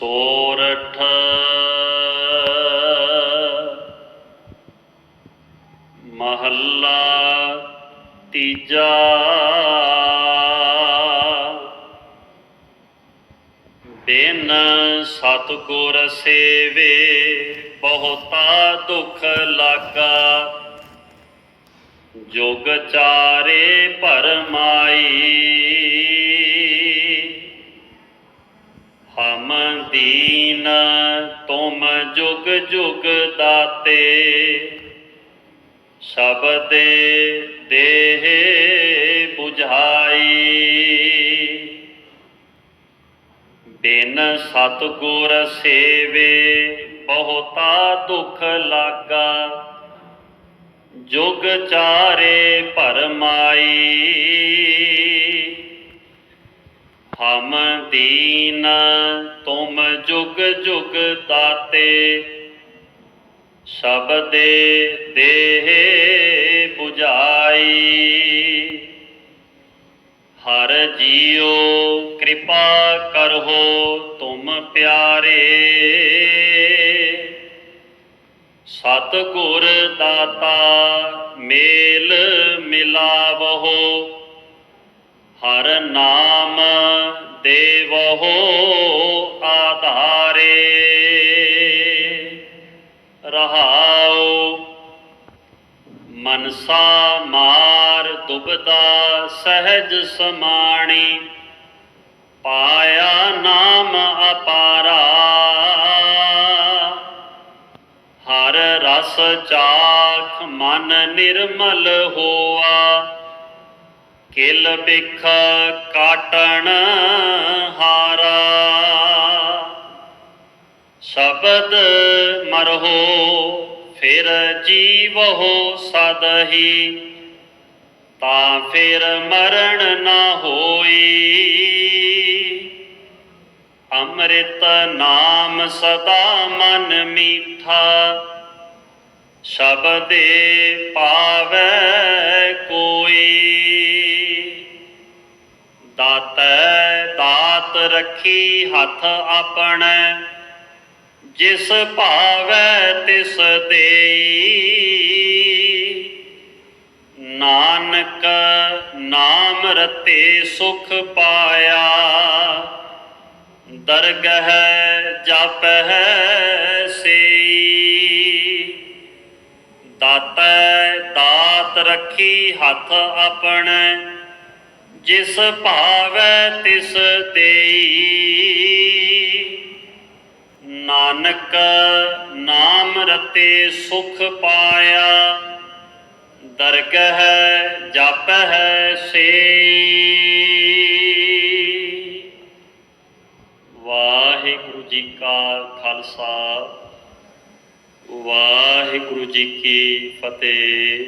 ਸੋਰਠ। ਮਹੱਲਾ ਤੀਜਾ। ਬਿਨ ਸਤਗੁਰ ਸੇਵੇ ਬਹੁਤਾ ਦੁਖ ਲਾਗਾ। ਜੁਗ ਚਾਰੇ ਭਰਮਾਈ। ਹਮ ਦੀਨ, ਤੁਮ ਜੁਗ ਜੁਗ ਦਾਤੇ। ਸ਼ਬਦੇ ਦੇਹ 부ਝਾਈ ਬਿਨ ਸਤਗੁਰ ਸੇਵੇ, ਬਹੁਤਾ ਦੁਖ ਲਾਗਾ। ਜੁਗ ਚਾਰੇ ਭਰਮਾਈ ਹਮ ਦੀਨ ਜੁਗ ਜੁਗ ਦਾਤੇ, ਸ਼ਬਦੇ ਦੇਹ 부ਝਾਈ ਹਰ ਜੀਓ ਕਿਰਪਾ ਕਰੋ ਤੁਮ ਪਿਆਰੇ। ਸਤ ਗੁਰ ਦਾਤਾ ਮੇਲ ਮਿਲਾਵਹੋ, ਹਰ ਨਾਮ ਦੇਵਹੋ। ਰਹਾਉ। ਮਨਸਾ ਮਾਰ ਦੁਬਦਾ ਸਹਿਜ ਸਮਾਣੀ, ਪਾਇਆ ਨਾਮ ਅਪਾਰਾ। ਹਰ ਰਸ ਚਾਖ ਮਨ ਨਿਰਮਲ ਹੋਆ, ਕਿਲ ਬਿਖ ਕਾਟਣ ਹਾਰਾ। ਸ਼ਬਦ ਮਰਹੋ, ਫਿਰ ਜੀਵਹੋ ਸਦਹੀ। ਤਾਂ ਫਿਰ ਮਰਨ ਨਾ ਹੋਈ। ਅੰਮ੍ਰਿਤ ਨਾਮ ਸਦਾ ਮਨ ਮੀਠਾ, ਸ਼ਬਦੇ ਪਾਵੈ ਕੋਈ। ਦਾਤੈ ਦਾਤ ਰੱਖੀ ਹੱਥ ਆਪਣੇ ਜਿਸ ਭਾਵੈ ਤਿਸ ਦੇਈ। ਨਾਨਕ ਨਾਮ ਰਤੇ ਸੁਖ ਪਾਇਆ। ਦਰਗਹ ਹੈ ਸੇਈ। ਦਾਤੈ ਦਾਤ ਰੱਖੀ ਹੱਥ ਆਪਣੇ। ਜਿਸ ਭਾਵੈ ਤਿਸ ਦੇਈ। ਨਾਨਕ ਨਾਮ ਰਤੇ ਸੁਖ ਪਾਇਆ, ਦਰਗਹ ਜਪਹਿ ਸੇਈ। ਵਾਹਿਗੁਰੂ ਜੀ ਕਾ ਖਾਲਸਾ, ਵਾਹਿਗੁਰੂ ਜੀ ਕੀ ਫਤਿਹ।